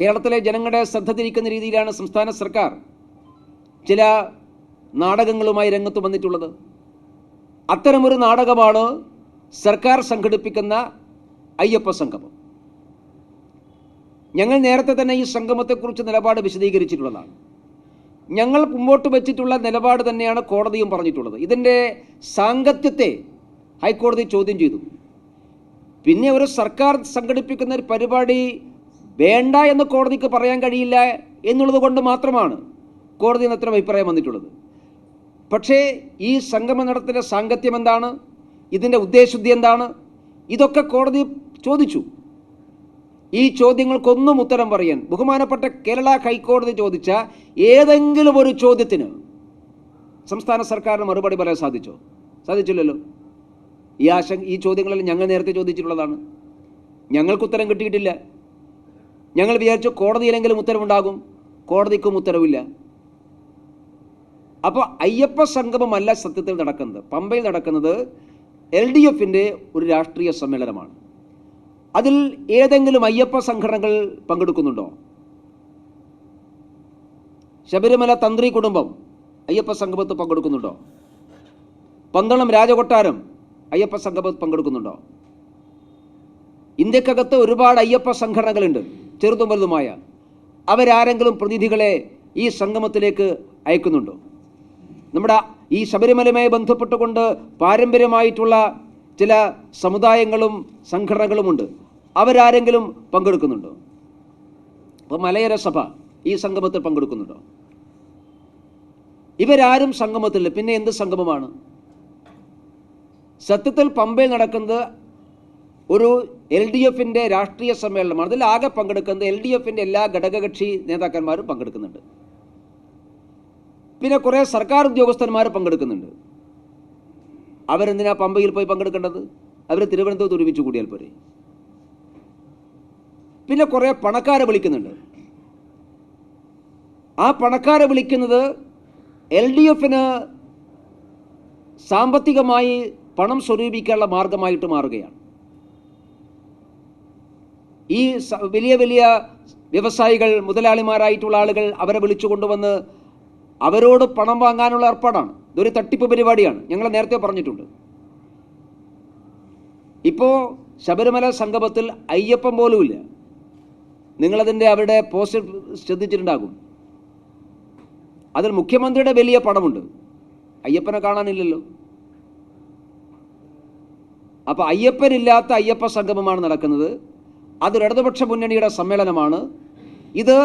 കേരളത്തിലെ ജനങ്ങളുടെ ശ്രദ്ധ തിരിക്കുന്ന രീതിയിലാണ് സംസ്ഥാന സർക്കാർ ചില നാടകങ്ങളുമായി രംഗത്ത് വന്നിട്ടുള്ളത്. അത്തരമൊരു നാടകമാണ് സർക്കാർ സംഘടിപ്പിക്കുന്ന അയ്യപ്പ സംഗമം. ഞങ്ങൾ നേരത്തെ തന്നെ ഈ സംഗമത്തെക്കുറിച്ച് നിലപാട് വിശദീകരിച്ചിട്ടുള്ളതാണ്. ഞങ്ങൾ മുമ്പോട്ട് വച്ചിട്ടുള്ള നിലപാട് തന്നെയാണ് കോടതിയും പറഞ്ഞിട്ടുള്ളത്. ഇതിന്റെ സാങ്കത്യത്തെ ഹൈക്കോടതി ചോദ്യം ചെയ്തു. പിന്നെ ഒരു സർക്കാർ സംഘടിപ്പിക്കുന്ന ഒരു പരിപാടി വേണ്ട എന്ന് കോടതിക്ക് പറയാൻ കഴിയില്ല എന്നുള്ളത് കൊണ്ട് മാത്രമാണ് കോടതി അത്ര അഭിപ്രായം വന്നിട്ടുള്ളത്. പക്ഷേ ഈ സംഗമ നടത്തിന്റെ സാങ്കത്യം എന്താണ്? ഇതിന്റെ ഉദ്ദേശശുദ്ധി എന്താണ്? ഇതൊക്കെ കോടതി ചോദിച്ചു. ഈ ചോദ്യങ്ങൾക്കൊന്നും ഉത്തരം പറയാൻ ബഹുമാനപ്പെട്ട കേരള ഹൈക്കോടതി ചോദിച്ച ഏതെങ്കിലും ഒരു ചോദ്യത്തിന് സംസ്ഥാന സർക്കാരിന് മറുപടി പറയാൻ സാധിച്ചോ? സാധിച്ചില്ലല്ലോ. ഈ ആശങ്ക ഈ ചോദ്യങ്ങളെല്ലാം ഞങ്ങൾ നേരത്തെ ചോദിച്ചിട്ടുള്ളതാണ്. ഞങ്ങൾക്ക് ഉത്തരം കിട്ടിയിട്ടില്ല. ഞങ്ങൾ വിചാരിച്ചു കോടതിയിലെങ്കിലും ഉത്തരവുണ്ടാകും. കോടതിക്കും ഉത്തരവില്ല. അപ്പോൾ അയ്യപ്പ സംഗമമല്ല സത്യത്തിൽ നടക്കുന്നത്. പമ്പയിൽ നടക്കുന്നത് എൽ ഡി എഫിന്റെ ഒരു രാഷ്ട്രീയ സമ്മേളനമാണ്. അതിൽ ഏതെങ്കിലും അയ്യപ്പ സംഘടനകൾ പങ്കെടുക്കുന്നുണ്ടോ? ശബരിമല തന്ത്രി കുടുംബം അയ്യപ്പ സംഗമത്തിൽ പങ്കെടുക്കുന്നുണ്ടോ? പന്തളം രാജകൊട്ടാരം അയ്യപ്പ സംഗമത്തിൽ പങ്കെടുക്കുന്നുണ്ടോ? ഇന്ത്യക്കകത്ത് ഒരുപാട് അയ്യപ്പ സംഘടനകളുണ്ട്. ചെറുതും വലുതുമായ അവരാരെങ്കിലും പ്രതിനിധികളെ ഈ സംഗമത്തിലേക്ക് അയക്കുന്നുണ്ടോ? നമ്മുടെ ഈ ശബരിമലയുമായി ബന്ധപ്പെട്ടുകൊണ്ട് പാരമ്പര്യമായിട്ടുള്ള ചില സമുദായങ്ങളും സംഘടനകളുമുണ്ട്. അവരാരെങ്കിലും പങ്കെടുക്കുന്നുണ്ടോ? അപ്പോൾ മലയര സഭ ഈ സംഗമത്തിൽ പങ്കെടുക്കുന്നുണ്ടോ? ഇവരാരും സംഗമത്തിൽ പിന്നെ എന്ത് സംഗമമാണ്? സത്യത്തിൽ പമ്പയിൽ നടക്കുന്നത് ഒരു എൽ ഡി എഫിന്റെ രാഷ്ട്രീയ സമ്മേളനമാണ്. അതിൽ ആകെ പങ്കെടുക്കുന്നത് എൽ ഡി എഫിന്റെ എല്ലാ ഘടകകക്ഷി നേതാക്കന്മാരും പങ്കെടുക്കുന്നുണ്ട്. പിന്നെ കുറേ സർക്കാർ ഉദ്യോഗസ്ഥന്മാർ പങ്കെടുക്കുന്നുണ്ട്. അവരെന്തിനാ പമ്പയിൽ പോയി പങ്കെടുക്കേണ്ടത്? അവർ തിരുവനന്തപുരത്ത് ഒരുമിച്ച് കൂടിയാൽ പോരെ. പിന്നെ കുറേ പണക്കാരെ വിളിക്കുന്നുണ്ട്. ആ പണക്കാരെ വിളിക്കുന്നത് എൽ ഡി എഫിന് സാമ്പത്തികമായി പണം സ്വരൂപിക്കാനുള്ള മാർഗമായിട്ട് മാറുകയാണ്. ഈ വലിയ വലിയ വ്യവസായികൾ മുതലാളിമാരായിട്ടുള്ള ആളുകൾ അവരെ വിളിച്ചു കൊണ്ടുവന്ന് അവരോട് പണം വാങ്ങാനുള്ള ഏർപ്പാടാണ്. ഇതൊരു തട്ടിപ്പ് പരിപാടിയാണ്. ഞങ്ങൾ നേരത്തെ പറഞ്ഞിട്ടുണ്ട്. ഇപ്പോൾ ശബരിമല സംഗമത്തിൽ അയ്യപ്പം പോലുമില്ല. നിങ്ങളതിന്റെ അവരുടെ പോസ്റ്റ് ശ്രദ്ധിച്ചിട്ടുണ്ടാകും. അതിൽ മുഖ്യമന്ത്രിയുടെ വലിയ പണമുണ്ട്. അയ്യപ്പനെ കാണാനില്ലല്ലോ. അപ്പോൾ അയ്യപ്പനില്ലാത്ത അയ്യപ്പ സംഗമമാണ് നടക്കുന്നത്. അതൊരു ഇടതുപക്ഷ മുന്നണിയുടെ സമ്മേളനമാണ്. ഇത്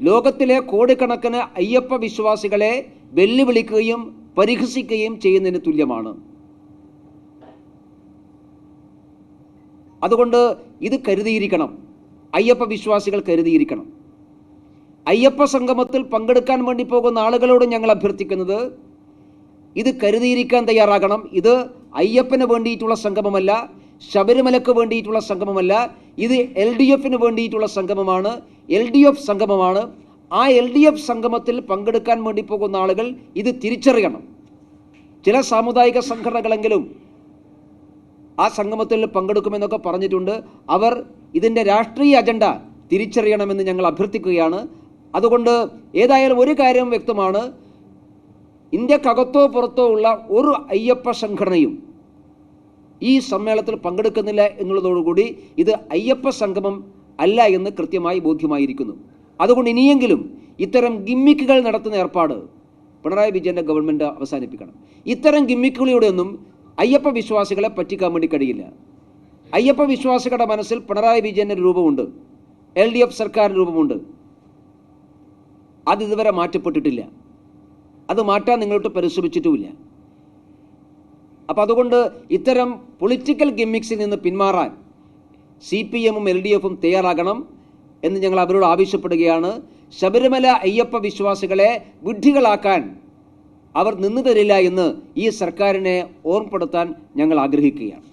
ലോകത്തിലെ കോടിക്കണക്കിന് അയ്യപ്പ വിശ്വാസികളെ വെല്ലുവിളിക്കുകയും പരിഹസിക്കുകയും ചെയ്യുന്നതിന് തുല്യമാണ്. അതുകൊണ്ട് ഇത് കരുതിയിരിക്കണം. അയ്യപ്പ വിശ്വാസികൾ കരുതിയിരിക്കണം. അയ്യപ്പ സംഗമത്തിൽ പങ്കെടുക്കാൻ വേണ്ടി പോകുന്ന ആളുകളോട് ഞങ്ങൾ അഭ്യർത്ഥിക്കുന്നത് ഇത് കരുതിയിരിക്കാൻ തയ്യാറാകണം. ഇത് അയ്യപ്പന് വേണ്ടിയിട്ടുള്ള സംഗമമല്ല ശബരിമലക്ക് വേണ്ടിയിട്ടുള്ള സംഗമമല്ല ഇത് എൽ ഡി എഫിന് വേണ്ടിയിട്ടുള്ള സംഗമമാണ്. എൽ ഡി എഫ് സംഗമമാണ്. ആ എൽ ഡി എഫ് സംഗമത്തിൽ പങ്കെടുക്കാൻ വേണ്ടി പോകുന്ന ആളുകൾ ഇത് തിരിച്ചറിയണം. ചില സാമുദായിക സംഘടനകളെങ്കിലും ആ സംഗമത്തിൽ പങ്കെടുക്കുമെന്നൊക്കെ പറഞ്ഞിട്ടുണ്ട്. അവർ ഇതിന്റെ രാഷ്ട്രീയ അജണ്ട തിരിച്ചറിയണമെന്ന് ഞങ്ങൾ അഭ്യർത്ഥിക്കുകയാണ്. അതുകൊണ്ട് ഏതായാലും ഒരു കാര്യം വ്യക്തമാണ്. ഇന്ത്യക്കകത്തോ പുറത്തോ ഉള്ള ഒരു അയ്യപ്പ സംഘടനയും ഈ സമ്മേളനത്തിൽ പങ്കെടുക്കുന്നില്ല എന്നുള്ളതോടുകൂടി ഇത് അയ്യപ്പ സംഗമം അല്ല എന്ന് കൃത്യമായി ബോധ്യമായിരിക്കുന്നു. അതുകൊണ്ട് ഇനിയെങ്കിലും ഇത്തരം ഗിമ്മിക്കുകൾ നടത്തുന്ന ഏർപ്പാട് പിണറായി വിജയന്റെ ഗവൺമെന്റ് അവസാനിപ്പിക്കണം. ഇത്തരം ഗിമ്മിക്കുകളിലൂടെയൊന്നും അയ്യപ്പ വിശ്വാസികളെ പറ്റിക്കാൻ വേണ്ടി കഴിയില്ല. അയ്യപ്പ വിശ്വാസികളുടെ മനസ്സിൽ പിണറായി വിജയന്റെ രൂപമുണ്ട്. എൽ ഡി എഫ് സർക്കാരിന്റെ രൂപമുണ്ട്. അത് ഇതുവരെ മാറ്റപ്പെട്ടിട്ടില്ല. അത് മാറ്റാൻ നിങ്ങളോട്ട് പരിശ്രമിച്ചിട്ടുമില്ല. അപ്പോൾ അതുകൊണ്ട് ഇത്തരം പൊളിറ്റിക്കൽ ഗിമ്മിക്സിൽ നിന്ന് പിന്മാറാൻ സി പി എമ്മും എൽ ഡി എഫും തയ്യാറാകണം എന്ന് ഞങ്ങൾ അവരോട് ആവശ്യപ്പെടുകയാണ്. ശബരിമല അയ്യപ്പ വിശ്വാസികളെ വിഡ്ഢികളാക്കാൻ അവർ നിന്നു തരില്ല എന്ന് ഈ സർക്കാരിനെ ഓർമ്മപ്പെടുത്താൻ ഞങ്ങൾ ആഗ്രഹിക്കുകയാണ്.